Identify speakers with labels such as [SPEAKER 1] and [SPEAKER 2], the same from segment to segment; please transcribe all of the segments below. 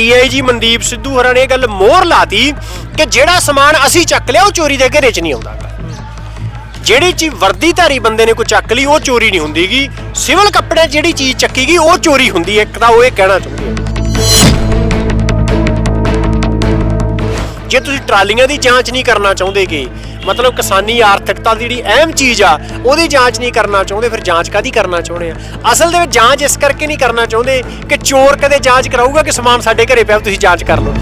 [SPEAKER 1] DIG Mandeep Sidhu ਹਰਾਂ ਨੇ ਇਹ ਗੱਲ ਮੋਹਰ ਲਾਤੀ ਕਿ ਜਿਹੜਾ ਸਮਾਨ ਅਸੀਂ ਚੱਕ ਲਿਆ, ਉਹ ਚੋਰੀ ਦੇ ਘੇਰੇ 'ਚ ਨਹੀਂ ਆਉਂਦਾ। ਜਿਹੜੀ ਚੀਜ਼ ਵਰਦੀਧਾਰੀ ਬੰਦੇ ਨੇ ਕੋਈ ਚੱਕ ਲਈ, ਉਹ ਚੋਰੀ ਨਹੀਂ ਹੁੰਦੀਗੀ। ਸਿਵਲ ਕੱਪੜੇ 'ਚ ਜਿਹੜੀ ਚੀਜ਼ ਚੱਕੀ ਗਈ ਉਹ ਚੋਰੀ ਹੁੰਦੀ ਹੈ। ਇੱਕ ਤਾਂ ਉਹ ਇਹ ਕਹਿਣਾ ਚਾਹੁੰਦੇ ਆ। ਜੇ ਤੁਸੀਂ ਟਰਾਲੀਆਂ ਦੀ ਜਾਂਚ ਨਹੀਂ ਕਰਨਾ ਚਾਹੁੰਦੇਗੇ ਮਤਲਬ ਕਿਸਾਨੀ ਆਰਥਿਕਤਾ ਦੀ ਜਿਹੜੀ ਅਹਿਮ ਚੀਜ਼ ਆ, ਉਹਦੀ ਜਾਂਚ ਨਹੀਂ ਕਰਨਾ ਚਾਹੁੰਦੇ, ਫਿਰ ਜਾਂਚ ਕਾਦੀ ਕਰਨਾ ਚਾਹੁੰਦੇ ਆ? ਅਸਲ ਦੇ ਵਿੱਚ ਜਾਂਚ ਇਸ ਕਰਕੇ ਨਹੀਂ ਕਰਨਾ ਚਾਹੁੰਦੇ ਕਿ ਚੋਰ ਕਦੇ ਜਾਂਚ ਕਰਾਊਗਾ ਕਿ ਸਮਾਨ ਸਾਡੇ ਘਰੇ ਪਿਆ, ਤੁਸੀਂ ਜਾਂਚ ਕਰ ਲਓ।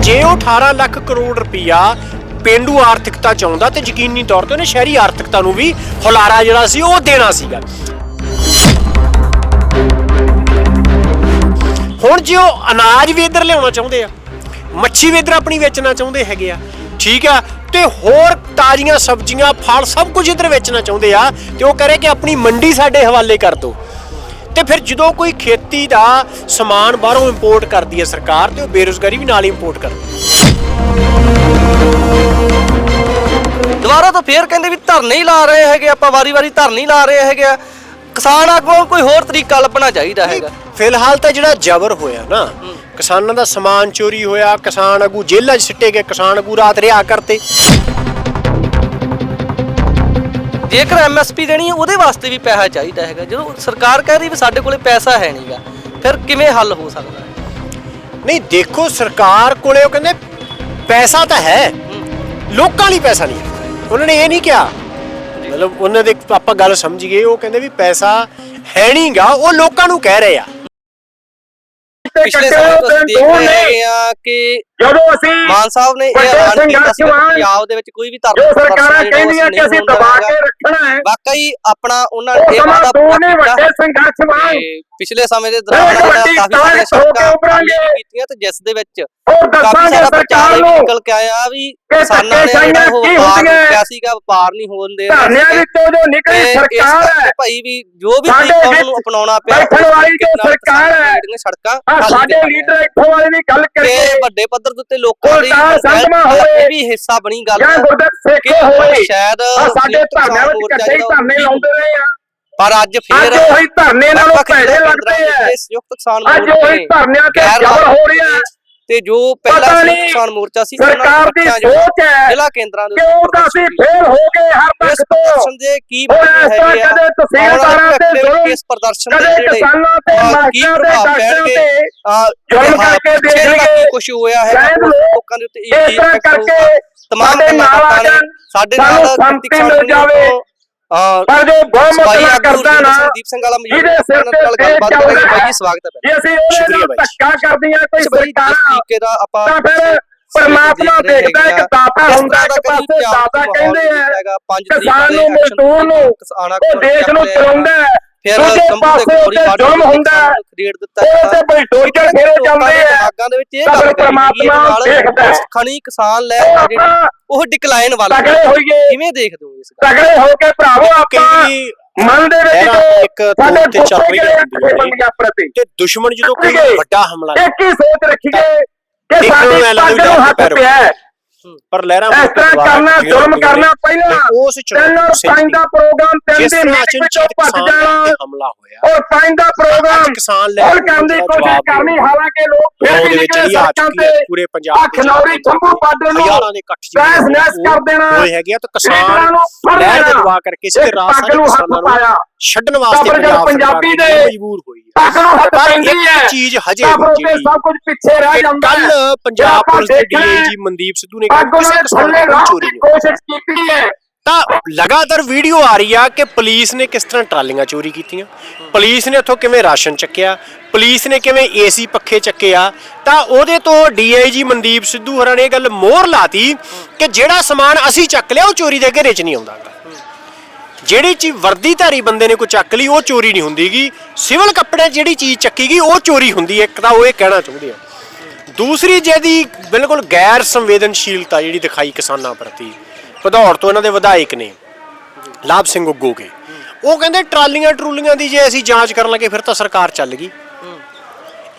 [SPEAKER 1] ਜੇ ਉਹ 18 ਲੱਖ ਕਰੋੜ ਰੁਪਈਆ ਪੇਂਡੂ ਆਰਥਿਕਤਾ ਚ ਆਉਂਦਾ, ਤੇ ਯਕੀਨੀ ਤੌਰ ਤੇ ਉਹਨੇ ਸ਼ਹਿਰੀ ਆਰਥਿਕਤਾ ਨੂੰ ਵੀ ਹੁਲਾਰਾ ਜਿਹੜਾ ਸੀ, ਉਹ ਦੇਣਾ ਸੀਗਾ। ਹੁਣ ਜੇ ਉਹ ਅਨਾਜ ਵੀ ਇੱਧਰ ਲਿਆਉਣਾ ਚਾਹੁੰਦੇ ਆ ਮੱਛੀ ਵੀ ਇੱਧਰ ਆਪਣੀ ਵੇਚਣਾ ਚਾਹੁੰਦੇ ਹੈਗੇ ਆ। ਠੀਕ ਆ? ਤੇ ਹੋਰ ਤਾਜ਼ੀਆਂ ਸਬਜ਼ੀਆਂ, ਫਲ ਸਭ ਕੁਝ ਇੱਧਰ ਵੇਚਣਾ ਚਾਹੁੰਦੇ ਆ ਤੇ ਉਹ ਕਰੇ ਕਿ ਆਪਣੀ ਮੰਡੀ ਸਾਡੇ ਹਵਾਲੇ ਕਰ ਦਿਓ ਤੇ ਫਿਰ ਜਦੋਂ ਕੋਈ ਖੇਤੀ ਦਾ ਸਮਾਨ ਬਾਹਰੋਂ ਇੰਪੋਰਟ ਕਰਦੀ ਹੈ ਸਰਕਾਰ ਤੇ ਉਹ ਬੇਰੁਜ਼ਗਾਰੀ ਵੀ ਨਾਲ ਹੀ ਇੰਪੋਰਟ ਕਰਦੀ
[SPEAKER 2] ਦੁਬਾਰਾ ਤਾਂ ਫੇਰ ਕਹਿੰਦੇ ਵੀ ਧਰਨੇ ਹੀ ਲਾ ਰਹੇ ਹੈਗੇ ਆਪਾਂ ਵਾਰੀ-ਵਾਰੀ ਧਰਨੇ ਹੀ ਲਾ ਰਹੇ ਹੈਗੇ ਆ। ਕਿਸਾਨ ਆਗੂਆਂ ਕੋਈ ਹੋਰ ਤਰੀਕਾ ਲੱਭਣਾ ਚਾਹੀਦਾ ਹੈਗਾ।
[SPEAKER 1] ਫਿਲਹਾਲ ਤਾਂ ਜਿਹੜਾ ਜ਼ਬਰ ਹੋਇਆ ਨਾ ਕਿਸਾਨਾਂ ਦਾ ਸਮਾਨ ਚੋਰੀ ਹੋਇਆ ਕਿਸਾਨ ਆਗੂ ਜੇਲ੍ਹਾਂ 'ਚ ਸਿੱਟੇ ਗਏ ਕਿਸਾਨ ਆਗੂ ਰਾਤ ਰਿਹਾ ਕਰਤੇ।
[SPEAKER 2] ਜੇਕਰ ਐਮਐਸਪੀ ਦੇਣੀ ਹੈ ਉਹਦੇ ਵਾਸਤੇ ਵੀ ਪੈਸਾ ਚਾਹੀਦਾ ਹੈਗਾ। ਜਦੋਂ ਸਰਕਾਰ ਕਹਿ ਰਹੀ ਵੀ ਸਾਡੇ ਕੋਲੇ ਪੈਸਾ ਹੈ ਨਹੀਂਗਾ ਫਿਰ ਕਿਵੇਂ ਹੱਲ ਹੋ ਸਕਦਾ?
[SPEAKER 1] ਨਹੀਂ ਦੇਖੋ ਸਰਕਾਰ ਕੋਲੇ ਉਹ ਕਹਿੰਦੇ ਪੈਸਾ ਤਾਂ ਹੈ। ਲੋਕਾਂ ਲਈ ਪੈਸਾ ਨਹੀਂ ਉਹਨਾਂ ਨੇ ਇਹ ਨਹੀਂ ਕਿਹਾ ਮਤਲਬ ਉਹਨਾਂ ਦੇ ਆਪਾਂ ਗੱਲ ਸਮਝੀਏ ਉਹ ਕਹਿੰਦੇ ਵੀ ਪੈਸਾ ਹੈ ਨਹੀਂਗਾ ਉਹ ਲੋਕਾਂ ਨੂੰ ਕਹਿ ਰਹੇ ਆ।
[SPEAKER 2] ਪਿਛਲੇ ਸਮੇਂ ਤੋਂ ਅਸੀਂ ਦੇਖ ਰਹੇ ਹੈਗੇ ਆ ਕਿ
[SPEAKER 3] ਜਦੋਂ ਅਸੀਂ
[SPEAKER 2] ਮਾਨ ਸਾਹਿਬ ਨੇ ਇਹ ਐਲਾਨ ਕੀਤਾ ਸੀ ਪੰਜਾਬ ਦੇ ਵਿੱਚ ਕੋਈ ਵੀ ਧਰਮ
[SPEAKER 3] ਜੋ ਸਰਕਾਰਾਂ ਕਹਿੰਦੀਆਂ ਕਿ ਅਸੀਂ ਦਬਾ। ਕੇ ਰੱਖਣਾ ਹੈ
[SPEAKER 2] ਵਾਕਈ ਆਪਣਾ ਉਹਨਾਂ
[SPEAKER 3] ਉਹ
[SPEAKER 2] ਨੇ ਇਹ ਪੂਰਾ ਕੀਤਾ
[SPEAKER 3] ਵੱਡੇ ਸੰਘਰਸ਼ਵਾਨ
[SPEAKER 2] ਪਿਛਲੇ ਸਮੇਂ ਦੇ ਦੌਰਾਨ ਕਾਫੀ ਸਾਰੀਆਂ ਸੜਕਾਂ
[SPEAKER 3] ਉੱਭਰਾਂਗੇ।
[SPEAKER 2] ਕੀਤੀਆਂ ਤੇ ਜਿਸ ਦੇ ਵਿੱਚ ਕਾਫੀ ਸਾਰਾ ਪ੍ਰਚਾਰ
[SPEAKER 3] ਸਰਕਾਰ ਨੂੰ
[SPEAKER 2] ਨਿਕਲ ਕੇ ਆਇਆ ਵੀ ਕਿਸਾਨਾਂ ਨੇ ਜਿਹੜਾ ਉਹ ਵਪਾਰ ਸੀਗਾ ਵਪਾਰ ਨਹੀਂ ਹੋਣ ਦੇ
[SPEAKER 3] ਧਰਨਿਆਂ। ਵਿੱਚੋਂ ਜੋ ਨਿਕਲੀ ਸਰਕਾਰ ਹੈ
[SPEAKER 2] ਭਾਈ ਵੀ ਜੋ ਵੀ ਤਰੀਕਾ ਉਹਨੂੰ ਅਪਣਾਉਣਾ ਪਿਆ
[SPEAKER 3] ਬੈਠਣ ਵਾਲੀ ਜੋ ਸਰਕਾਰ ਹੈ,
[SPEAKER 2] ਸੜਕਾਂ
[SPEAKER 3] ਸਾਡੇ। ਲੀਡਰ ਇੱਥੋਂ ਵਾਲੇ ਦੀ ਗੱਲ ਕਰਕੇ
[SPEAKER 2] ਵੱਡੇ ਪੱਧਰ ਦੇ ਉੱਤੇ ਲੋਕਾਂ ਦੀ। ਇਹ ਵੀ ਹਿੱਸਾ ਬਣੀ ਗੱਲ
[SPEAKER 3] ਜਾਂ ਗੁਰਦਤ
[SPEAKER 2] ਕਿ
[SPEAKER 3] ਸੇਖੇ ਹੋਏ
[SPEAKER 2] ਸ਼ਾਇਦ
[SPEAKER 3] ਸਾਡੇ ਧਰਨਿਆਂ ਵਿੱਚ ਇਕੱਠੇ ਧਰਨੇ ਲਾਉਂਦੇ ਰਹੇ ਆ
[SPEAKER 2] ਪਰ ਅੱਜ
[SPEAKER 3] ਅੱਜ
[SPEAKER 2] ਫੇਰ
[SPEAKER 3] ਉਹੀ ਧਰਨੇ ਨਾਲੋਂ ਭੈੜੇ ਲੱਗਦੇ ਆ।
[SPEAKER 2] ਦੇ ਸੰਯੁਕਤ ਕਿਸਾਨ
[SPEAKER 3] ਅੱਜ ਉਹੀ ਧਰਨਿਆਂ ਤੇ ਜ਼ਬਰ ਹੋ ਰਿਹਾ।
[SPEAKER 2] ਤੇ ਜੋ ਪਹਿਲਾ ਕਿਸਾਨ ਮੋਰਚਾ ਸੀ
[SPEAKER 3] ਸਰਕਾਰ ਦੀ ਸੋਚ ਹੈ
[SPEAKER 2] ਜ਼ਿਲ੍ਹਾ ਕੇਂਦਰਾਂ ਦੇ
[SPEAKER 3] ਕਿਉਂ ਤਾਂ ਅਸੀਂ ਫੇਲ ਹੋ ਗਏ ਹਰ ਤੱਕ ਤੋਂ।
[SPEAKER 2] ਦੇ ਕੀ ਹੈਗੇ ਆ?
[SPEAKER 3] ਕਦੇ ਤਹਿਸੀਲਦਾਰਾਂ ਤੇ ਜ਼ੁਲਮ,
[SPEAKER 2] ਇਸ ਪ੍ਰਦਰਸ਼ਨ ਦੇ ਜਿਹੜੇ
[SPEAKER 3] ਕਿਸਾਨਾਂ ਤੇ ਤੇ
[SPEAKER 2] ਪ੍ਰਭਾਵ
[SPEAKER 3] ਡਾਕਟਰਾਂ ਤੇ ਜ਼ੁਲਮ ਕਰਕੇ ਦੇਖਣਗੇ।
[SPEAKER 2] ਕੀ ਕੁਝ ਹੋਇਆ ਹੈ
[SPEAKER 3] ਲੋਕ
[SPEAKER 2] ਦੇ ਉੱਤੇ impact
[SPEAKER 3] ਕਰਕੇ।
[SPEAKER 2] ਤਮਾਮ
[SPEAKER 3] ਸਾਡੇ
[SPEAKER 2] ਗੱਲਾਂ
[SPEAKER 3] ਨਾਲ
[SPEAKER 2] ਸਾਡੇ
[SPEAKER 3] ਸਾਨੂੰ
[SPEAKER 2] ਨਾਲ
[SPEAKER 3] ਸ਼ਾਂਤੀ ਮਿਲ ਜਾਵੇ।
[SPEAKER 2] ਤੋਂ, ਅਹ,
[SPEAKER 3] ਪਰ ਜੋ ਬਹੁਤ
[SPEAKER 2] ਸਫ਼ਾਈ
[SPEAKER 3] ਮਤਲਬ
[SPEAKER 2] ਆਗੂ
[SPEAKER 3] ਕਰਦਾ ਨਾ
[SPEAKER 2] ਸੰਦੀਪ ਸਿੰਘ ਵਾਲਾ ਮੌਜੂਦ
[SPEAKER 3] ਜਿਹਦੇ ਸਿਰ
[SPEAKER 2] ਉਹਨਾਂ
[SPEAKER 3] ਤੇ
[SPEAKER 2] ਨਾਲ
[SPEAKER 3] ਫੇਰ
[SPEAKER 2] ਗੱਲਬਾਤ
[SPEAKER 3] ਚੱਲ
[SPEAKER 2] ਕਰਾਂਗੇ
[SPEAKER 3] ਰਿਹਾ
[SPEAKER 2] ਬਾਈ ਜੀ ਸਵਾਗਤ ਹੈ
[SPEAKER 3] ਜੇ। ਅਸੀਂ ਉਹਦੇ
[SPEAKER 1] ਸ਼ੁਕਰੀਆ
[SPEAKER 3] ਨਾਲ
[SPEAKER 1] ਬਾਈ ਜੀ।
[SPEAKER 3] ਧੱਕਾ ਕਰਦੀਆਂ ਕੋਈ
[SPEAKER 2] ਅੱਛਾ ਬਾਈ ਜੀ, ਜਿਸ
[SPEAKER 3] ਸਰਕਾਰਾਂ
[SPEAKER 2] ਤਰੀਕੇ ਦਾ ਆਪਾਂ
[SPEAKER 3] ਤਾਂ ਫਿਰ ਪਰਮਾਤਮਾ ਦੇਖਦਾ ਦਾਤਾ ਹੁੰਦਾ ਇੱਕ ਪਾਸੇ ਦਾਤਾ ਕਹਿੰਦੇ ਆ ਕਿਸਾਨ ਨੂੰ ਮਜ਼ਦੂਰ ਨੂੰ ਉਹ ਦੇਸ਼ ਨੂੰ। ਚਲਾਉਂਦਾ
[SPEAKER 2] ਫਿਰ
[SPEAKER 3] ਦੂਜੇ ਪਾਸੇ ਉੱਤੇ ਜ਼ੁਲਮ ਹੁੰਦਾ।
[SPEAKER 2] ਖਰੀਦ ਦਿੱਤਾ
[SPEAKER 3] ਤੇ ਬਈ ਡੋਜਰ ਫੇਰੇ ਜਾਂਦੇ ਆ
[SPEAKER 2] ਦਿਮਾਗਾਂ ਦੇ ਵਿੱਚ ਇਹ
[SPEAKER 3] ਤਾਂ
[SPEAKER 2] ਗੱਲ
[SPEAKER 3] ਪਰਮਾਤਮਾ ਦੇਖਦਾ।
[SPEAKER 2] ਖਣੀ ਕਿਸਾਨ ਲੈ
[SPEAKER 3] ਉਹ
[SPEAKER 2] ਜਿਹੜੀ ਉਹ ਡਿਕਲਾਈਨ ਵੱਲ
[SPEAKER 3] ਤਗੜੇ ਹੋਈਏ
[SPEAKER 2] ਕਿਵੇਂ ਦੇਖਦੇ ਹੋ ਇਸ ਗੱਲ
[SPEAKER 3] ਤਗੜੇ ਹੋ ਕੇ ਭਰਾਵੋ ਆਪਾਂ ਮਨ ਦੇ ਵਿੱਚ
[SPEAKER 1] ਇੱਕ ਦੂਰ ਤੇ ਚੱਲ ਤੇ ਦੁਸ਼ਮਣ ਜਦੋਂ ਕੋਈ। ਵੱਡਾ ਹਮਲਾ
[SPEAKER 3] ਇੱਕ ਹੀ ਸੋਚ ਰੱਖੀਏ ਕਿ ਸਾਡੀ ਪੱਗ ਨੂੰ ਹੱਥ। ਪਿਆ ਹੈ।
[SPEAKER 1] ਪਰ ਲਹਿਰਾਂ
[SPEAKER 3] ਇਸ ਤਰ੍ਹਾਂ ਕਰਨਾ ਜ਼ੁਲਮ ਕਰਨਾ। ਪਹਿਲਾਂ
[SPEAKER 1] ਉਸ
[SPEAKER 3] ਤਿੰਨ ਔਰ ਦਾ ਪ੍ਰੋਗਰਾਮ ਤਿੰਨ
[SPEAKER 1] ਤਰ੍ਹਾਂ
[SPEAKER 3] ਵਿੱਚ ਭੱਜ ਜਾਣਾ
[SPEAKER 1] ਹਮਲਾ ਹੋਇਆ
[SPEAKER 3] ਔਰ ਪੰਜ ਦਾ ਪ੍ਰੋਗਰਾਮ
[SPEAKER 1] ਕਿਸਾਨ ਲੈ
[SPEAKER 3] ਕਰਨ ਦੀ ਕੋਸ਼ਿਸ਼ ਕਰਨੀ ਹਾਲਾਂਕਿ ਲੋਕ ਫਿਰ ਵੀ ਨਿਕਲੇ ਸੜਕਾਂ ਤੇ
[SPEAKER 1] ਪੂਰੇ ਪੰਜਾਬ
[SPEAKER 3] ਖਨੌਰੀ ਖੰਭੂ ਪਾਡੇ ਨੂੰ
[SPEAKER 1] ਹਜ਼ਾਰਾਂ ਦੇ ਇਕੱਠ
[SPEAKER 3] ਤਹਿਸ ਨਹਿਸ ਕਰ ਦੇਣਾ।
[SPEAKER 1] ਹੋਏ ਹੈਗੇ ਤਾਂ ਕਿਸਾਨ ਲਹਿਰ ਦੇ ਦਵਾ ਕਰਕੇ
[SPEAKER 3] ਨੂੰ ਹੱਥ
[SPEAKER 1] ਕਿਸਾਨਾਂ ਨੂੰ ਛੱਡਣ ਵਾਸਤੇ ਪੰਜਾਬ
[SPEAKER 3] ਦੇ
[SPEAKER 1] ਮਜਬੂਰ ਹੋਈ ਹੈ। ਪਰ ਇੱਕ ਚੀਜ਼ ਹਜੇ ਜਿਹੜੀ
[SPEAKER 3] ਸਭ ਕੁਝ ਪਿੱਛੇ ਰਹਿ ਜਾਂਦਾ
[SPEAKER 1] ਕੱਲ ਪੰਜਾਬ ਪੁਲਿਸ ਦੇ ਡੀਆਈਜੀ ਮਨਦੀਪ ਸਿੱਧੂ ਨੇ ਕਿਹਾ ਕਿਸੇ ਕਿਸਾਨ ਦੀ ਚੋਰੀ
[SPEAKER 3] ਦੀ ਕੋਸ਼ਿਸ਼ ਕੀਤੀ ਹੈ।
[SPEAKER 1] ਤਾਂ ਲਗਾਤਾਰ ਵੀਡੀਓ ਆ ਰਹੀ ਆ ਕਿ ਪੁਲਿਸ ਨੇ ਕਿਸ ਤਰ੍ਹਾਂ ਟਰਾਲੀਆਂ ਚੋਰੀ ਕੀਤੀਆਂ ਪੁਲਿਸ ਨੇ ਉੱਥੋਂ ਕਿਵੇਂ ਰਾਸ਼ਨ ਚੱਕਿਆ ਪੁਲਿਸ ਨੇ ਕਿਵੇਂ ਏਸੀ ਪੱਖੇ ਚੱਕੇ ਆ ਤਾਂ ਉਹਦੇ ਤੋਂ ਡੀਆਈਜੀ ਮਨਦੀਪ ਸਿੱਧੂ ਹਰਾਂ ਨੇ ਇਹ ਗੱਲ ਮੋਹਰ ਲਾਤੀ ਕਿ ਜਿਹੜਾ ਸਮਾਨ ਅਸੀਂ ਚੱਕ ਲਿਆ ਉਹ ਚੋਰੀ ਦੇ ਘੇਰੇ 'ਚ ਨਹੀਂ ਆਉਂਦਾ। ਜਿਹੜੀ ਚੀਜ਼ ਵਰਦੀਧਾਰੀ ਬੰਦੇ ਨੇ ਕੋਈ ਚੱਕ ਲਈ, ਉਹ ਚੋਰੀ ਨਹੀਂ ਹੁੰਦੀਗੀ। ਸਿਵਲ ਕੱਪੜੇ ਜਿਹੜੀ ਚੀਜ਼ ਚੱਕੀ ਗਈ ਉਹ ਚੋਰੀ ਹੁੰਦੀ ਹੈ। ਇੱਕ ਤਾਂ ਉਹ ਇਹ ਕਹਿਣਾ ਚਾਹੁੰਦੇ ਆ। ਦੂਸਰੀ ਜਿਹਦੀ ਬਿਲਕੁਲ ਗੈਰ ਸੰਵੇਦਨਸ਼ੀਲਤਾ ਜਿਹੜੀ ਦਿਖਾਈ ਕਿਸਾਨਾਂ ਪ੍ਰਤੀ, ਭਦੌੜ ਤੋਂ ਇਹਨਾਂ ਦੇ ਵਿਧਾਇਕ ਨੇ, ਲਾਭ ਸਿੰਘ ਉੱਗੋਗੇ ਉਹ ਕਹਿੰਦੇ ਟਰਾਲੀਆਂ ਟਰੂਲੀਆਂ ਦੀ ਜੇ ਅਸੀਂ ਜਾਂਚ ਕਰਨ ਲੱਗੇ, ਫਿਰ ਤਾਂ ਸਰਕਾਰ ਚੱਲ ਗਈ।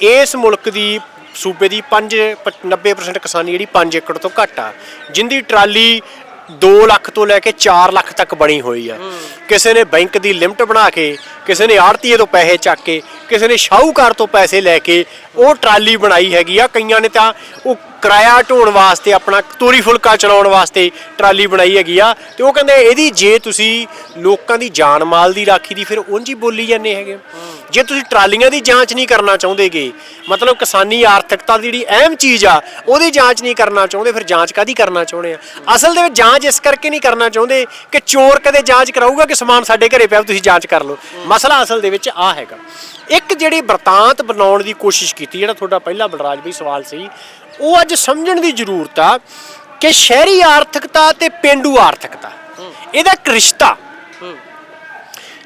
[SPEAKER 1] ਇਸ ਮੁਲਕ ਦੀ ਸੂਬੇ ਦੀ 5 90% ਕਿਸਾਨੀ ਜਿਹੜੀ 5 ਏਕੜ ਤੋਂ ਘੱਟ ਆ। ਜਿੰਦੀ ਟਰਾਲੀ 2 ਲੱਖ ਤੋਂ ਲੈ ਕੇ 4 ਲੱਖ ਤੱਕ ਬਣੀ ਹੋਈ ਆ ਕਿਸੇ ਨੇ ਬੈਂਕ ਦੀ ਲਿਮਟ ਬਣਾ ਕੇ ਕਿਸੇ ਨੇ ਆੜਤੀਏ ਤੋਂ ਪੈਸੇ ਚੱਕ ਕੇ ਕਿਸੇ ਨੇ ਸ਼ਾਹੂਕਾਰ ਤੋਂ ਪੈਸੇ ਲੈ ਕੇ ਉਹ ਟਰਾਲੀ ਬਣਾਈ ਹੈਗੀ ਆ। ਕਈਆਂ ਨੇ ਤਾਂ ਉਹ ਕਿਰਾਇਆ ਢੋਣ ਵਾਸਤੇ, ਆਪਣਾ ਤੋਰੀ ਫੁਲਕਾ ਚਲਾਉਣ ਵਾਸਤੇ ਟਰਾਲੀ ਬਣਾਈ ਹੈਗੀ ਆ। ਤੇ ਉਹ ਕਹਿੰਦੇ, ਇਹਦੀ ਜੇ ਤੁਸੀਂ ਲੋਕਾਂ ਦੀ ਜਾਨ ਮਾਲ ਦੀ ਰਾਖੀ ਦੀ ਫਿਰ ਉਂਝ ਹੀ ਬੋਲੀ ਜਾਂਦੇ ਹੈਗੇ ਜੇ ਤੁਸੀਂ ਟਰਾਲੀਆਂ ਦੀ ਜਾਂਚ ਨਹੀਂ ਕਰਨਾ ਚਾਹੁੰਦੇਗੇ, ਮਤਲਬ ਕਿਸਾਨੀ ਆਰਥਿਕਤਾ ਦੀ ਜਿਹੜੀ ਅਹਿਮ ਚੀਜ਼ ਆ, ਉਹਦੀ ਜਾਂਚ ਨਹੀਂ ਕਰਨਾ ਚਾਹੁੰਦੇ, ਫਿਰ ਜਾਂਚ ਕਾਦੀ ਕਰਨਾ ਚਾਹੁੰਦੇ ਆ? ਅਸਲ ਦੇ ਵਿੱਚ ਜਾਂਚ ਇਸ ਕਰਕੇ ਨਹੀਂ ਕਰਨਾ ਚਾਹੁੰਦੇ ਕਿ ਚੋਰ ਕਦੇ ਜਾਂਚ ਕਰਾਊਗਾ ਕਿ ਸਮਾਨ ਸਾਡੇ ਘਰੇ ਪਿਆ, ਤੁਸੀਂ ਜਾਂਚ ਕਰ ਲਓ। ਮਸਲਾ ਅਸਲ ਦੇ ਵਿੱਚ ਆ ਹੈਗਾ। ਇੱਕ ਜਿਹੜੀ ਵਰਤਾਂਤ ਬਣਾਉਣ ਦੀ ਕੋਸ਼ਿਸ਼ ਕੀਤੀ, ਜਿਹੜਾ ਤੁਹਾਡਾ ਪਹਿਲਾ ਬਲਰਾਜ ਬਈ ਸਵਾਲ ਸੀ ਉਹ ਅੱਜ ਸਮਝਣ ਦੀ ਜ਼ਰੂਰਤ ਆ ਕਿ ਸ਼ਹਿਰੀ ਆਰਥਿਕਤਾ ਤੇ ਪਿੰਡੂ ਆਰਥਿਕਤਾ। ਇਹਦਾ ਇੱਕ ਰਿਸ਼ਤਾ।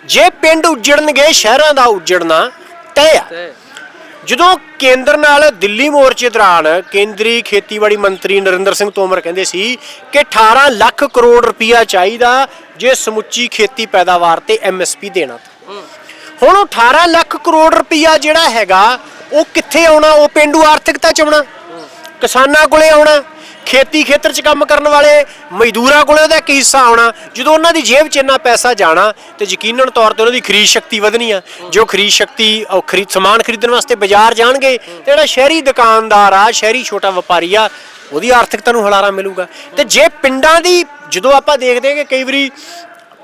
[SPEAKER 1] ਜੇ ਪਿੰਡ ਉੱਜੜਨਗੇ ਸ਼ਹਿਰਾਂ ਦਾ ਉੱਜੜਨਾ ਤੈਅ ਆ। ਜਦੋਂ ਕੇਂਦਰ ਨਾਲ ਦਿੱਲੀ ਮੋਰਚੇ ਦੌਰਾਨ ਕੇਂਦਰੀ ਖੇਤੀਬਾੜੀ ਮੰਤਰੀ ਨਰਿੰਦਰ ਸਿੰਘ ਤੋਮਰ ਕਹਿੰਦੇ ਸੀ ਕਿ 18 ਲੱਖ ਕਰੋੜ ਰੁਪਇਆ ਚਾਹੀਦਾ ਜੇ ਸਮੁੱਚੀ ਖੇਤੀ ਪੈਦਾਵਾਰ ਤੇ ਐਮਐਸਪੀ ਦੇਣਾ। ਹੁਣ ਉਹ 18 ਲੱਖ ਕਰੋੜ ਰੁਪਇਆ ਜਿਹੜਾ ਹੈਗਾ ਉਹ ਕਿੱਥੇ ਆਉਣਾ? ਉਹ ਪਿੰਡੂ ਆਰਥਿਕਤਾ ਚ ਆਉਣਾ। ਕਿਸਾਨਾਂ ਕੋਲੇ ਆਉਣਾ, ਖੇਤੀ ਖੇਤਰ 'ਚ ਕੰਮ ਕਰਨ ਵਾਲੇ, ਮਜ਼ਦੂਰਾਂ ਕੋਲੇ ਉਹਦਾ ਕੀ ਹਿੱਸਾ ਆਉਣਾ, ਜਦੋਂ ਉਹਨਾਂ ਦੀ ਜੇਬ 'ਚ ਇੰਨਾ ਪੈਸਾ ਜਾਣਾ ਤੇ ਯਕੀਨਨ ਤੌਰ ਤੇ ਉਹਨਾਂ ਦੀ ਖਰੀਦ ਸ਼ਕਤੀ ਵਧਣੀ ਆ। ਜੋ ਖਰੀਦ ਸ਼ਕਤੀ, ਉਹ ਖਰੀਦ, ਸਮਾਨ ਖਰੀਦਣ ਵਾਸਤੇ ਬਾਜ਼ਾਰ ਜਾਣਗੇ ਤੇ ਜਿਹੜਾ ਸ਼ਹਿਰੀ ਦੁਕਾਨਦਾਰ ਆ, ਸ਼ਹਿਰੀ ਛੋਟਾ ਵਪਾਰੀ ਆ, ਉਹਦੀ ਆਰਥਿਕਤਾ ਨੂੰ ਹਲਾਰਾ ਮਿਲੂਗਾ। ਤੇ ਜੇ ਪਿੰਡਾਂ ਦੀ, ਜਦੋਂ ਆਪਾਂ ਦੇਖਦੇ ਹਾਂ ਕਿ ਕਈ ਵਾਰੀ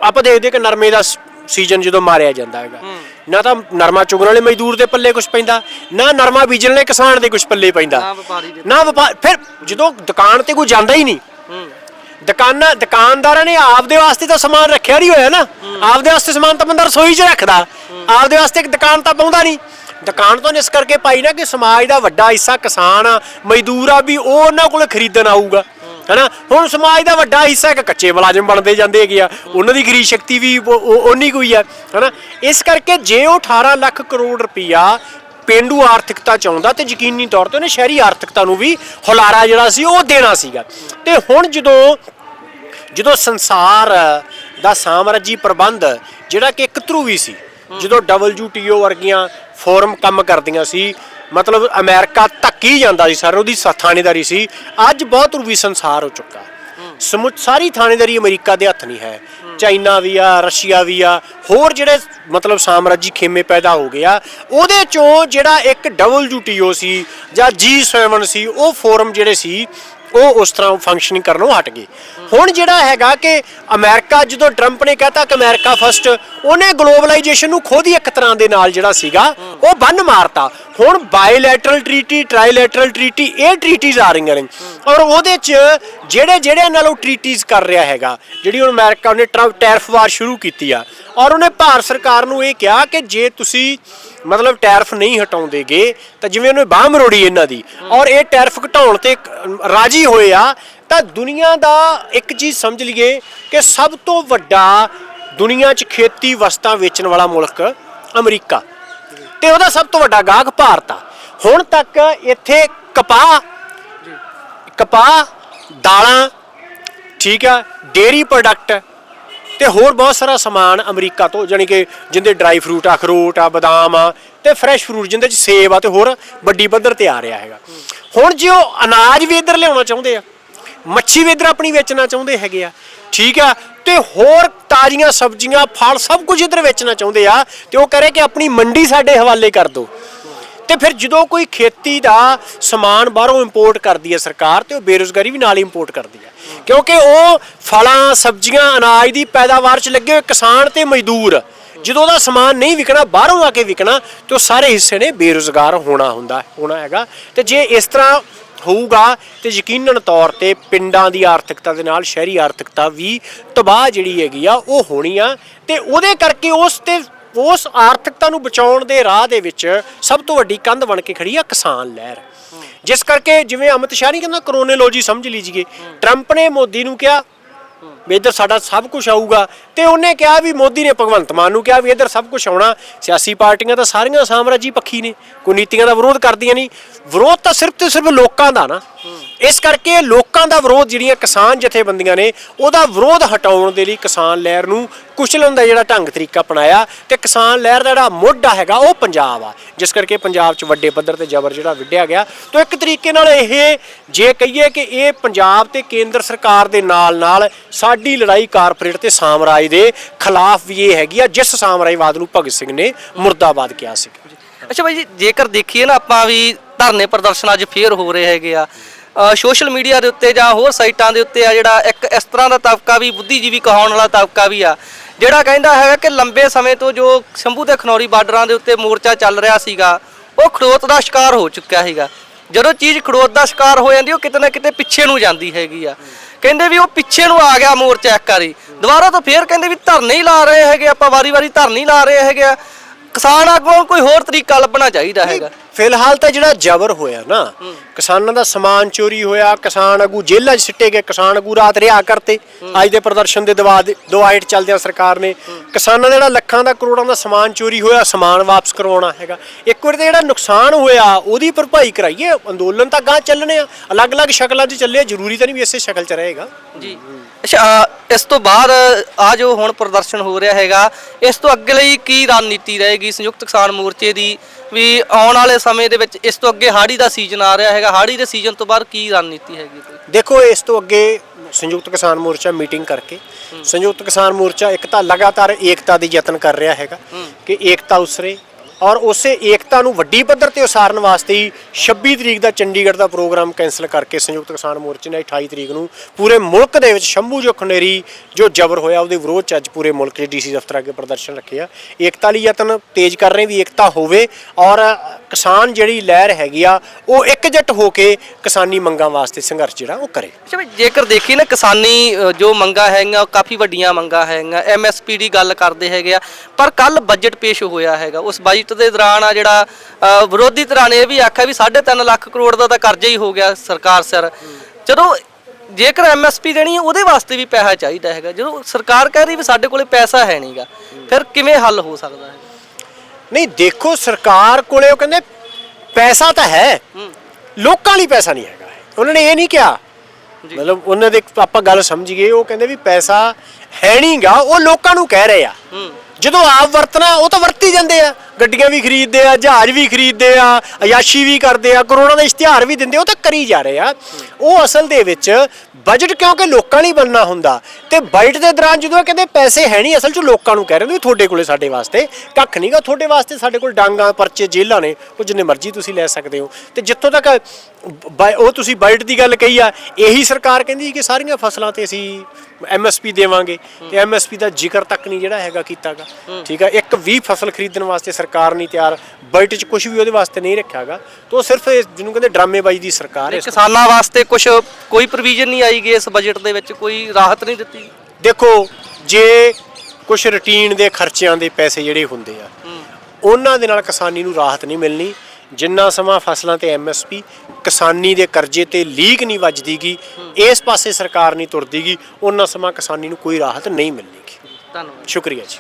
[SPEAKER 1] ਆਪਾਂ ਦੇਖਦੇ ਕਿ ਨਰਮੇ ਦਾ ਸੀਜ਼ਨ ਜਦੋਂ ਮਾਰਿਆ ਜਾਂਦਾ ਹੈਗਾ। ਨਾ ਤਾਂ ਨਰਮਾ ਚੁਗਣ ਵਾਲੇ ਮਜ਼ਦੂਰ ਦੇ ਪੱਲੇ ਕੁਝ ਪੈਂਦਾ ਨਾ ਨਰਮਾ ਬੀਜਣ ਵਾਲੇ ਕਿਸਾਨ ਦੇ ਕੁਝ ਪੱਲੇ ਪੈਂਦਾ।
[SPEAKER 2] ਨਾ ਵਪਾਰੀ ਦੇ
[SPEAKER 1] ਨਾ ਵਪਾਰ ਫਿਰ ਜਦੋਂ ਦੁਕਾਨ ਤੇ ਕੋਈ ਜਾਂਦਾ ਹੀ ਨਹੀਂ
[SPEAKER 2] ਹੂੰ।
[SPEAKER 1] ਦੁਕਾਨਾਂ ਦੁਕਾਨਦਾਰਾਂ ਨੇ ਆਪਦੇ ਵਾਸਤੇ ਤਾਂ ਸਮਾਨ ਰੱਖਿਆ ਨਹੀਂ ਹੋਇਆ ਨਾ ਆਪਦੇ ਵਾਸਤੇ ਸਮਾਨ ਤਾਂ ਬੰਦਾ ਰਸੋਈ 'ਚ ਰੱਖਦਾ ਆਪਦੇ ਵਾਸਤੇ ਇੱਕ ਦੁਕਾਨ ਤਾਂ ਪਾਉਂਦਾ ਨਹੀਂ। ਦੁਕਾਨ ਤੋਂ ਇਸ ਕਰਕੇ ਪਾਈ ਨਾ ਕਿ ਸਮਾਜ ਦਾ ਵੱਡਾ ਹਿੱਸਾ ਕਿਸਾਨ ਆ ਮਜ਼ਦੂਰ ਆ ਵੀ ਉਹ ਉਹਨਾਂ ਕੋਲ ਖਰੀਦਣ ਆਊਗਾ। ਹੈਨਾ? ਹੁਣ ਸਮਾਜ ਦਾ ਵੱਡਾ ਹਿੱਸਾ ਇੱਕ ਕੱਚੇ ਮੁਲਾਜ਼ਮ ਬਣਦੇ ਜਾਂਦੇ ਹੈਗੇ ਆ। ਉਹਨਾਂ ਦੀ ਗਰੀ ਸ਼ਕਤੀ ਵੀ ਉਹ- ਉਹ- ਓਨੀ ਕੋਈ ਆ, ਹੈਨਾ? ਇਸ ਕਰਕੇ ਜੇ ਉਹ 18 ਲੱਖ ਕਰੋੜ ਰੁਪਈਆ ਪੇਂਡੂ ਆਰਥਿਕਤਾ ਚ ਆਉਂਦਾ ਤੇ ਯਕੀਨੀ ਤੌਰ ਤੇ ਉਹਨੇ ਸ਼ਹਿਰੀ ਆਰਥਿਕਤਾ ਨੂੰ ਵੀ ਹੁਲਾਰਾ ਜਿਹੜਾ ਸੀ ਉਹ ਦੇਣਾ ਸੀਗਾ। ਤੇ ਹੁਣ ਜਦੋਂ ਜਦੋਂ ਸੰਸਾਰ ਦਾ ਸਾਮਰਾਜੀ ਪ੍ਰਬੰਧ ਜਿਹੜਾ ਕਿ ਇੱਕ ਧਰੂਵੀ ਸੀ, ਜਦੋਂ WTO ਵਰਗੀਆਂ ਫੋਰਮ ਕੰਮ ਕਰਦੀਆਂ ਸੀ ਮਤਲਬ ਅਮਰੀਕਾ ਧੱਕੀ ਜਾਂਦਾ ਸੀ ਸਰ, ਉਹਦੀ ਥਾਣੇਦਾਰੀ ਸੀ। ਅੱਜ ਬਹੁਤ ਧਰੂਵੀ ਸੰਸਾਰ ਹੋ ਚੁੱਕਾ। ਸਮੁੱਚ, ਸਾਰੀ ਥਾਣੇਦਾਰੀ ਅਮਰੀਕਾ ਦੇ ਹੱਥ ਨਹੀਂ ਹੈ। ਚਾਈਨਾ ਵੀ ਆ, ਰਸ਼ੀਆ ਵੀ ਆ, ਹੋਰ ਜਿਹੜੇ ਮਤਲਬ ਸਾਮਰਾਜੀ ਖੇਮੇ ਪੈਦਾ ਹੋ ਗਿਆ ਉਹਦੇ ਚੋਂ ਜਿਹੜਾ ਇੱਕ WTO ਸੀ ਜਾਂ G7 ਸੀ, ਉਹ ਫੋਰਮ ਜਿਹੜੇ ਸੀ ਉਹ ਉਸ ਤਰ੍ਹਾਂ ਫੰਕਸ਼ਨਿੰਗ ਕਰਨੋਂ ਹਟ ਗਈ ਹੁਣ ਜਿਹੜਾ ਹੈਗਾ ਕਿ ਅਮਰੀਕਾ, ਜਦੋਂ ਟਰੰਪ ਨੇ ਕਹਤਾ ਕਿ ਅਮਰੀਕਾ ਫਸਟ ਉਹਨੇ ਗਲੋਬਲਾਈਜੇਸ਼ਨ ਨੂੰ ਖੁਦ ਹੀ ਇੱਕ ਤਰ੍ਹਾਂ ਦੇ ਨਾਲ ਜਿਹੜਾ ਸੀਗਾ, ਉਹ ਬੰਨ ਮਾਰਤਾ। ਹੁਣ ਬਾਇਲੈਟਰਲ ਟ੍ਰੀਟੀ ਟ੍ਰਾਈਲੈਟਰਲ ਟ੍ਰੀਟੀ ਇਹ ਟ੍ਰੀਟੀਜ਼ ਆ ਰਹੀਆਂ ਨੇ। ਔਰ ਉਹਦੇ ਚ ਜਿਹੜੇ ਜਿਹੜੇ ਨਾਲ ਉਹ ਟ੍ਰੀਟੀਜ਼ ਕਰ ਰਿਹਾ ਹੈਗਾ, ਜਿਹੜੀ ਹੁਣ ਅਮਰੀਕਾ ਨੇ ਟਰੰਪ ਟੈਰਫ ਵਾਰ ਸ਼ੁਰੂ ਕੀਤੀ ਆ, ਔਰ ਉਹਨੇ ਭਾਰਤ ਸਰਕਾਰ ਨੂੰ ਇਹ ਕਿਹਾ ਕਿ ਜੇ ਤੁਸੀਂ ਮਤਲਬ ਟੈਰਫ ਨਹੀਂ ਹਟਾਉਂਦੇਗੇ, ਤਾਂ ਜਿਵੇਂ ਉਹਨੇ ਬਾਹ ਮਰੋੜੀ ਇਹਨਾਂ ਦੀ, ਔਰ ਇਹ ਟੈਰਫ ਘਟਾਉਣ ਤੇ ਰਾਜੀ ਹੋਏ ਆ, ਤਾਂ ਦੁਨੀਆ ਦਾ ਇੱਕ ਚੀਜ਼ ਸਮਝ ਲਈਏ ਕਿ ਸਭ ਤੋਂ ਵੱਡਾ ਦੁਨੀਆ 'ਚ ਖੇਤੀ ਵਸਤਾਂ ਵੇਚਣ ਵਾਲਾ ਮੁਲਕ ਅਮਰੀਕਾ, ਤੇ ਉਹਦਾ ਸਭ ਤੋਂ ਵੱਡਾ ਗਾਹਕ ਭਾਰਤ ਆ। ਹੁਣ ਤੱਕ ਇੱਥੇ ਕਪਾਹ ਕਪਾਹ, ਦਾਲਾਂ, ਠੀਕ ਆ ਡੇਰੀ ਪ੍ਰੋਡਕਟ ਤੇ ਹੋਰ ਬਹੁਤ ਸਾਰਾ ਸਮਾਨ ਅਮਰੀਕਾ ਤੋਂ, ਜਾਣੀ ਕਿ ਜਿੰਦੇ ਡਰਾਈ ਫਰੂਟ ਆ, ਅਖਰੋਟ ਆ, ਬਦਾਮ ਆ, ਤੇ ਫਰੈਸ਼ ਫਰੂਟ ਜਿੰਦੇ ਚ ਸੇਬ ਆ ਤੇ ਹੋਰ ਵੱਡੀ ਪੱਧਰ ਤੇ ਆ ਰਿਹਾ ਹੈਗਾ। ਹੁਣ ਜੇ ਉਹ ਅਨਾਜ ਵੀ ਇੱਧਰ ਲਿਆਉਣਾ ਚਾਹੁੰਦੇ ਆ, ਮੱਛੀ ਵੀ ਇੱਧਰ ਆਪਣੀ ਵੇਚਣਾ ਚਾਹੁੰਦੇ ਹੈਗੇ ਆ, ਠੀਕ ਆ, ਤੇ ਹੋਰ ਤਾਜ਼ੀਆਂ ਸਬਜ਼ੀਆਂ, ਫਲ ਸਭ ਕੁਝ ਇੱਧਰ ਵੇਚਣਾ ਚਾਹੁੰਦੇ ਆ, ਤੇ ਉਹ ਕਰੇ ਕਿ ਆਪਣੀ ਮੰਡੀ ਸਾਡੇ ਹਵਾਲੇ ਕਰ ਦਿਓ ਤੇ ਫਿਰ ਜਦੋਂ ਕੋਈ ਖੇਤੀ ਦਾ ਸਮਾਨ ਬਾਹਰੋਂ ਇੰਪੋਰਟ ਕਰਦੀ ਹੈ ਸਰਕਾਰ, ਤੇ ਉਹ ਬੇਰੋਜ਼ਗਾਰੀ ਵੀ ਨਾਲ ਹੀ ਇੰਪੋਰਟ ਕਰਦੀ ਹੈ ਕਿਉਂਕਿ ਉਹ ਫਲਾਂ, ਸਬਜ਼ੀਆਂ, ਅਨਾਜ ਦੀ ਪੈਦਾਵਾਰ 'ਚ ਲੱਗੇ ਹੋਏ ਕਿਸਾਨ ਤੇ ਮਜ਼ਦੂਰ। ਜਦੋਂ ਉਹਦਾ ਸਮਾਨ ਨਹੀਂ ਵਿਕਣਾ, ਬਾਹਰੋਂ ਆ ਕੇ ਵਿਕਣਾ, ਤੇ ਉਹ ਸਾਰੇ ਹਿੱਸੇ ਨੇ ਬੇਰੋਜ਼ਗਾਰ ਹੋਣਾ ਹੁੰਦਾ, ਹੋਣਾ ਹੈਗਾ। ਤੇ ਜੇ ਇਸ ਤਰ੍ਹਾਂ ਹੋਊਗਾ, ਤੇ ਯਕੀਨਨ ਤੌਰ ਤੇ ਪਿੰਡਾਂ ਦੀ ਆਰਥਿਕਤਾ ਦੇ ਨਾਲ, ਸ਼ਹਿਰੀ ਆਰਥਿਕਤਾ ਵੀ ਤਬਾਹ ਜਿਹੜੀ ਹੈਗੀ ਆ, ਉਹ ਹੋਣੀ ਆ। ਤੇ ਉਹਦੇ ਕਰਕੇ ਉਸ ਤੇ, ਉਸ ਆਰਥਿਕਤਾ ਨੂੰ ਬਚਾਉਣ ਦੇ ਰਾਹ ਦੇ ਵਿੱਚ ਸਭ ਤੋਂ ਵੱਡੀ ਕੰਧ ਬਣ ਕੇ ਖੜੀ ਆ ਕਿਸਾਨ ਲਹਿਰ। ਜਿਸ ਕਰਕੇ ਜਿਵੇਂ ਅਮਿਤ ਸ਼ਾਹ ਨਹੀਂ ਕਹਿੰਦਾ ਕਰੋਨੋਲੋਜੀ ਸਮਝ ਲੀਜੀਏ ਟਰੰਪ ਨੇ ਮੋਦੀ ਨੂੰ ਕਿਹਾ ਵੀ ਇੱਧਰ ਸਾਡਾ ਸਭ ਕੁਝ ਆਊਗਾ ਤੇ ਉਹਨੇ ਕਿਹਾ ਵੀ ਮੋਦੀ ਨੇ ਭਗਵੰਤ ਮਾਨ ਨੂੰ ਕਿਹਾ ਵੀ ਇੱਧਰ ਸਭ ਕੁਝ ਆਉਣਾ। ਸਿਆਸੀ ਪਾਰਟੀਆਂ ਤਾਂ ਸਾਰੀਆਂ ਸਾਮਰਾਜੀ ਪੱਖੀ ਨੇ, ਕੋਈ ਨੀਤੀਆਂ ਦਾ ਵਿਰੋਧ ਕਰਦੀਆਂ ਨਹੀਂ। ਵਿਰੋਧ ਤਾਂ ਸਿਰਫ ਤੇ ਸਿਰਫ ਲੋਕਾਂ ਦਾ ਨਾ। ਇਸ ਕਰਕੇ ਲੋਕਾਂ ਦਾ ਵਿਰੋਧ ਜਿਹੜੀਆਂ ਕਿਸਾਨ ਜਥੇਬੰਦੀਆਂ ਨੇ, ਉਹਦਾ ਵਿਰੋਧ ਹਟਾਉਣ ਦੇ ਲਈ ਕਿਸਾਨ ਲਹਿਰ ਨੂੰ ਕੁਚਲਣ ਦਾ ਜਿਹੜਾ ਢੰਗ ਤਰੀਕਾ ਅਪਣਾਇਆ ਤੇ ਕਿਸਾਨ ਲਹਿਰ ਦਾ ਜਿਹੜਾ ਮੋਢਾ ਹੈਗਾ, ਉਹ ਪੰਜਾਬ ਆ। ਜਿਸ ਕਰਕੇ ਪੰਜਾਬ 'ਚ ਵੱਡੇ ਪੱਧਰ ਤੇ ਜ਼ਬਰ ਜਿਹੜਾ ਵਿੱਢਿਆ ਗਿਆ। ਤਾਂ ਇੱਕ ਤਰੀਕੇ ਨਾਲ ਇਹ ਜੇ ਕਹੀਏ ਕਿ ਇਹ ਪੰਜਾਬ ਤੇ ਕੇਂਦਰ ਸਰਕਾਰ ਦੇ ਨਾਲ ਨਾਲ ਸਾਡੀ ਲੜਾਈ ਕਾਰਪੋਰੇਟ ਤੇ ਸਾਮਰਾਜ ਦੇ ਖਿਲਾਫ ਵੀ ਇਹ ਹੈਗੀ ਆ, ਜਿਸ ਸਾਮਰਾਜਵਾਦ ਨੂੰ ਭਗਤ ਸਿੰਘ ਨੇ ਮੁਰਦਾਬਾਦ ਕਿਹਾ ਸੀ।
[SPEAKER 2] ਅੱਛਾ ਬਾਈ ਜੀ, ਜੇਕਰ ਦੇਖੀਏ ਨਾ ਆਪਾਂ ਵੀ ਧਰਨੇ ਪ੍ਰਦਰਸ਼ਨ ਅੱਜ ਫੇਰ ਹੋ ਰਹੇ ਹੈਗੇ ਆ। ਸੋਸ਼ਲ ਮੀਡੀਆ ਦੇ ਉੱਤੇ ਜਾਂ ਹੋਰ ਸਾਈਟਾਂ ਦੇ ਉੱਤੇ ਆ ਜਿਹੜਾ ਇੱਕ ਇਸ ਤਰ੍ਹਾਂ ਦਾ ਤਬਕਾ ਵੀ ਬੁੱਧੀਜੀਵੀ ਕਹਾਉਣ ਵਾਲਾ ਤਬਕਾ ਵੀ ਆ ਜਿਹੜਾ ਕਹਿੰਦਾ ਹੈਗਾ ਕਿ ਲੰਬੇ ਸਮੇਂ ਤੋਂ ਜੋ ਸ਼ੰਭੂ ਤੇ ਖਨੌਰੀ ਬਾਰਡਰਾਂ ਦੇ ਉੱਤੇ ਮੋਰਚਾ ਚੱਲ ਰਿਹਾ ਸੀਗਾ ਉਹ ਖੜੋਤ ਦਾ ਸ਼ਿਕਾਰ ਹੋ ਚੁੱਕਿਆ ਹੈਗਾ ਜਦੋਂ ਚੀਜ਼ ਖੜੋਤ ਦਾ ਸ਼ਿਕਾਰ ਹੋ ਜਾਂਦੀ ਉਹ ਕਿਤੇ ਨਾ ਕਿਤੇ ਪਿੱਛੇ ਨੂੰ ਜਾਂਦੀ ਹੈਗੀ ਆ। ਕਹਿੰਦੇ ਵੀ ਉਹ ਪਿੱਛੇ ਨੂੰ ਆ ਗਿਆ ਮੋਰਚਾ ਇੱਕ ਵਾਰੀ। ਦੁਬਾਰਾ ਤੋਂ ਫੇਰ ਕਹਿੰਦੇ ਵੀ ਧਰਨੇ ਹੀ ਲਾ ਰਹੇ ਹੈਗੇ ਆਪਾਂ ਵਾਰੀ-ਵਾਰੀ ਧਰਨੇ ਹੀ ਲਾ ਰਹੇ ਹੈਗੇ ਆ। ਕਿਸਾਨ ਆਗੂਆਂ ਨੂੰ ਕੋਈ ਹੋਰ ਤਰੀਕਾ ਲੱਭਣਾ ਚਾਹੀਦਾ ਹੈਗਾ।
[SPEAKER 1] ਫਿਲਹਾਲ ਤਾਂ ਜਿਹੜਾ ਜ਼ਬਰ ਹੋਇਆ ਨਾ, ਕਿਸਾਨਾਂ ਦਾ ਸਮਾਨ ਚੋਰੀ ਹੋਇਆ, ਕਿਸਾਨ ਆਗੂ ਜੇਲ੍ਹਾਂ 'ਚ ਸਿੱਟੇ ਗਏ, ਕਿਸਾਨ ਆਗੂ ਰਾਤ ਰਿਹਾ ਕਰਤੇ ਅੱਜ ਦੇ ਪ੍ਰਦਰਸ਼ਨ ਦੇ ਦਵਾ ਦਵਾਈਟ ਚੱਲਦਿਆਂ ਸਰਕਾਰ ਨੇ ਕਿਸਾਨਾਂ ਦਾ ਜਿਹੜਾ ਲੱਖਾਂ ਦਾ ਕਰੋੜਾਂ ਦਾ ਸਮਾਨ ਚੋਰੀ ਹੋਇਆ, ਸਮਾਨ ਵਾਪਸ ਕਰਵਾਉਣਾ ਹੈਗਾ। ਇੱਕ ਵਾਰ ਤਾਂ ਜਿਹੜਾ ਨੁਕਸਾਨ ਹੋਇਆ, ਉਹਦੀ ਭਰਪਾਈ ਕਰਾਈਏ, ਅੰਦੋਲਨ ਤਾਂ ਗਾਂ ਚੱਲਣੇ ਆ, ਅਲੱਗ-ਅਲੱਗ ਸ਼ਕਲਾਂ 'ਚ ਚੱਲੇ ਜ਼ਰੂਰੀ ਤਾਂ ਨਹੀਂ ਵੀ ਇਸੇ ਸ਼ਕਲ 'ਚ ਰਹੇਗਾ।
[SPEAKER 2] ਜੀ। ਅੱਛਾ ਇਸ ਤੋਂ ਬਾਅਦ, ਆ ਜੋ ਹੁਣ ਪ੍ਰਦਰਸ਼ਨ ਹੋ ਰਿਹਾ ਹੈਗਾ, ਇਸ ਤੋਂ ਅੱਗੇ ਲਈ ਕੀ ਰਣਨੀਤੀ ਰਹੇਗੀ ਸੰਯੁਕਤ ਕਿਸਾਨ ਮੋਰਚੇ ਦੀ? ਵੀ ਆਉਣ ਵਾਲੇ ਸਮੇਂ ਦੇ ਵਿੱਚ ਇਸ ਤੋਂ ਅੱਗੇ ਹਾੜੀ ਦਾ ਸੀਜ਼ਨ ਆ ਰਿਹਾ ਹੈਗਾ। ਹਾੜੀ ਦੇ ਸੀਜ਼ਨ ਤੋਂ ਬਾਅਦ ਕੀ ਰਣਨੀਤੀ ਹੈਗੀ ਕੋਈ?
[SPEAKER 1] ਦੇਖੋ ਇਸ ਤੋਂ ਅੱਗੇ ਸੰਯੁਕਤ ਕਿਸਾਨ ਮੋਰਚਾ ਮੀਟਿੰਗ ਕਰਕੇ ਸੰਯੁਕਤ ਕਿਸਾਨ ਮੋਰਚਾ ਇੱਕ ਤਾਂ ਲਗਾਤਾਰ ਏਕਤਾ ਦੀ ਯਤਨ ਕਰ ਰਿਹਾ ਹੈਗਾ ਕਿ ਏਕਤਾ ਉਸਰੇ ਔਰ ਉਸੇ ਏਕਤਾ ਨੂੰ ਵੱਡੀ ਪੱਧਰ ਤੇ ਉਸਾਰਨ ਵਾਸਤੇ ਹੀ 26 ਤਰੀਕ ਦਾ ਚੰਡੀਗੜ੍ਹ ਦਾ ਪ੍ਰੋਗਰਾਮ ਕੈਨਸਲ ਕਰਕੇ ਸੰਯੁਕਤ ਕਿਸਾਨ ਮੋਰਚੇ ਨੇ 28 ਤਰੀਕ ਨੂੰ ਪੂਰੇ ਮੁਲਕ ਦੇ ਵਿੱਚ ਸ਼ੰਭੂ ਜੋ ਖਨੇਰੀ ਜੋ ਜ਼ਬਰ ਹੋਇਆ, ਉਹਦੇ ਵਿਰੋਧ ਚ ਅੱਜ ਪੂਰੇ ਮੁਲਕ 'ਚ ਡੀਸੀ ਦਫ਼ਤਰ ਅੱਗੇ ਪ੍ਰਦਰਸ਼ਨ ਰੱਖੇ ਆ। ਏਕਤਾ ਲਈ ਯਤਨ ਤੇਜ਼ ਕਰ ਰਹੇ ਵੀ ਏਕਤਾ ਹੋਵੇ ਔਰ ਕਿਸਾਨ ਜਿਹੜੀ ਲਹਿਰ ਹੈਗੀ ਆ, ਉਹ ਇਕਜੁੱਟ ਹੋ ਕੇ ਕਿਸਾਨੀ ਮੰਗਾਂ ਵਾਸਤੇ ਸੰਘਰਸ਼ ਜਿਹੜਾ ਉਹ ਕਰੇ।
[SPEAKER 2] ਅੱਛਾ ਜੇਕਰ ਦੇਖੀ ਨਾ ਕਿਸਾਨੀ ਜੋ ਮੰਗਾਂ ਹੈਗੀਆਂ, ਉਹ ਕਾਫੀ ਵੱਡੀਆਂ ਮੰਗਾਂ ਹੈਗੀਆਂ। ਐਮਐਸਪੀ ਦੀ ਗੱਲ ਕਰਦੇ ਹੈਗੇ ਆ, ਪਰ ਕੱਲ ਬਜਟ ਪੇਸ਼ ਹੋਇਆ ਹੈਗਾ, ਉਸ ਬਜਟ ਦੇ ਦੌਰਾਨ ਆ ਜਿਹੜਾ ਵਿਰੋਧੀ ਧਿਰਾਂ ਨੇ ਇਹ ਵੀ ਆਖਿਆ ਵੀ 3.5 ਲੱਖ ਕਰੋੜ ਦਾ ਤਾਂ ਕਰਜ਼ਾ ਹੀ ਹੋ ਗਿਆ ਸਰਕਾਰ ਸਿਰ। ਜਦੋਂ ਜੇਕਰ ਐਮਐਸਪੀ ਦੇਣੀ ਹੈ ਉਹਦੇ ਵਾਸਤੇ ਵੀ ਪੈਸਾ ਚਾਹੀਦਾ ਹੈਗਾ। ਜਦੋਂ ਸਰਕਾਰ ਕਹਿ ਰਹੀ ਵੀ ਸਾਡੇ ਕੋਲੇ ਪੈਸਾ ਹੈ ਨਹੀਂਗਾ ਫਿਰ ਕਿਵੇਂ ਹੱਲ ਹੋ ਸਕਦਾ ਹੈ?
[SPEAKER 1] ਨਹੀਂ ਦੇਖੋ ਸਰਕਾਰ ਕੋਲੇ ਉਹ ਕਹਿੰਦੇ ਪੈਸਾ ਤਾਂ ਹੈ ਲੋਕਾਂ ਲਈ ਪੈਸਾ ਨਹੀਂ ਹੈਗਾ। ਉਹਨਾਂ ਨੇ ਇਹ ਨਹੀਂ ਕਿਹਾ। ਮਤਲਬ ਉਹਨਾਂ ਦੇ ਆਪਾਂ ਗੱਲ ਸਮਝ ਗਏ ਉਹ ਕਹਿੰਦੇ ਵੀ ਪੈਸਾ ਹੈ ਨਹੀਂਗਾ ਉਹ ਲੋਕਾਂ ਨੂੰ ਕਹਿ ਰਹੇ ਆ। ਜਦੋਂ ਆਪ ਵਰਤਣਾ ਉਹ ਤਾਂ ਵਰਤੀ ਜਾਂਦੇ ਆ। ਗੱਡੀਆਂ ਵੀ ਖਰੀਦਦੇ ਆ ਜਹਾਜ਼ ਵੀ ਖਰੀਦਦੇ ਆ ਅਯਾਸ਼ੀ ਵੀ ਕਰਦੇ ਆ ਕਰੋਨਾ ਦਾ ਇਸ਼ਤਿਹਾਰ ਵੀ ਦਿੰਦੇ ਉਹ ਤਾਂ ਕਰੀ ਜਾ ਰਹੇ ਆ। ਉਹ ਅਸਲ ਦੇ ਵਿੱਚ ਬਜਟ ਕਿਉਂਕਿ ਲੋਕਾਂ ਲਈ ਬਣਨਾ ਹੁੰਦਾ ਤੇ ਬਜਟ ਦੇ ਦੌਰਾਨ ਜਦੋਂ ਇਹ ਕਹਿੰਦੇ ਪੈਸੇ ਹੈ ਨਹੀਂ ਅਸਲ 'ਚ ਲੋਕਾਂ ਨੂੰ ਕਹਿ ਰਹੇ ਨੇ ਵੀ ਤੁਹਾਡੇ ਕੋਲੇ ਸਾਡੇ ਵਾਸਤੇ ਕੱਖ ਨਹੀਂਗਾ ਤੁਹਾਡੇ ਵਾਸਤੇ ਸਾਡੇ ਕੋਲ ਡਾਂਗਾ ਪਰਚੇ ਜੇਲ੍ਹਾਂ ਨੇ ਉਹ ਜਿੰਨੇ ਮਰਜ਼ੀ ਤੁਸੀਂ ਲੈ ਸਕਦੇ ਹੋ। ਤੇ ਜਿੱਥੋਂ ਤੱਕ ਉਹ ਤੁਸੀਂ ਬਜਟ ਦੀ ਗੱਲ ਕਹੀ ਆ ਇਹੀ ਸਰਕਾਰ ਕਹਿੰਦੀ ਕਿ ਸਾਰੀਆਂ ਫਸਲਾਂ ਤੇ ਅਸੀਂ ਐਮਐਸਪੀ ਦੇਵਾਂਗੇ ਤੇ ਐਮਐਸਪੀ ਦਾ ਜ਼ਿਕਰ ਤੱਕ ਨਹੀਂ ਜਿਹੜਾ ਹੈਗਾ ਕੀਤਾਗਾ ਠੀਕ ਆ ਇੱਕ ਵੀ ਫਸਲ ਖਰੀਦਣ ਵਾਸਤੇ ਸਰਕਾਰ ਨਹੀਂ ਤਿਆਰ ਬਜਟ 'ਚ ਕੁਝ ਵੀ ਉਹਦੇ ਵਾਸਤੇ ਨਹੀਂ ਰੱਖਿਆਗਾ। ਤਾਂ ਉਹ ਸਿਰਫ ਜਿਹਨੂੰ ਕਹਿੰਦੇ ਡਰਾਮੇਬਾਜ਼ੀ ਦੀ ਸਰਕਾਰ ਹੈ
[SPEAKER 2] ਕਿਸਾਨਾਂ ਵਾਸਤੇ ਕੁਝ ਕੋਈ ਪ੍ਰੋਵੀਜ਼ਨ ਨਹੀਂ ਆਈ ਗਈ ਇਸ ਬਜਟ ਦੇ ਵਿੱਚ ਕੋਈ ਰਾਹਤ ਨਹੀਂ ਦਿੱਤੀ।
[SPEAKER 1] ਦੇਖੋ ਜੇ ਕੁਝ ਰੁਟੀਨ ਦੇ ਖਰਚਿਆਂ ਦੇ ਪੈਸੇ ਜਿਹੜੇ ਹੁੰਦੇ ਆ ਉਹਨਾਂ ਦੇ ਨਾਲ ਕਿਸਾਨੀ ਨੂੰ ਰਾਹਤ ਨਹੀਂ ਮਿਲਣੀ। ਜਿੰਨਾ ਸਮਾਂ ਫਸਲਾਂ ਤੇ ਐਮਐਸਪੀ ਕਿਸਾਨੀ ਦੇ ਕਰਜ਼ੇ ਤੇ ਲੀਕ ਨਹੀਂ ਵੱਜਦੀਗੀ ਇਸ ਪਾਸੇ ਸਰਕਾਰ ਨਹੀਂ ਤੁਰਦੀਗੀ ਉਹਨਾਂ ਸਮਾਂ ਕਿਸਾਨੀ ਨੂੰ ਕੋਈ ਰਾਹਤ ਨਹੀਂ ਮਿਲਣੀਗੀ।
[SPEAKER 2] ਧੰਨਵਾਦ।
[SPEAKER 1] ਸ਼ੁਕਰੀਆ ਜੀ।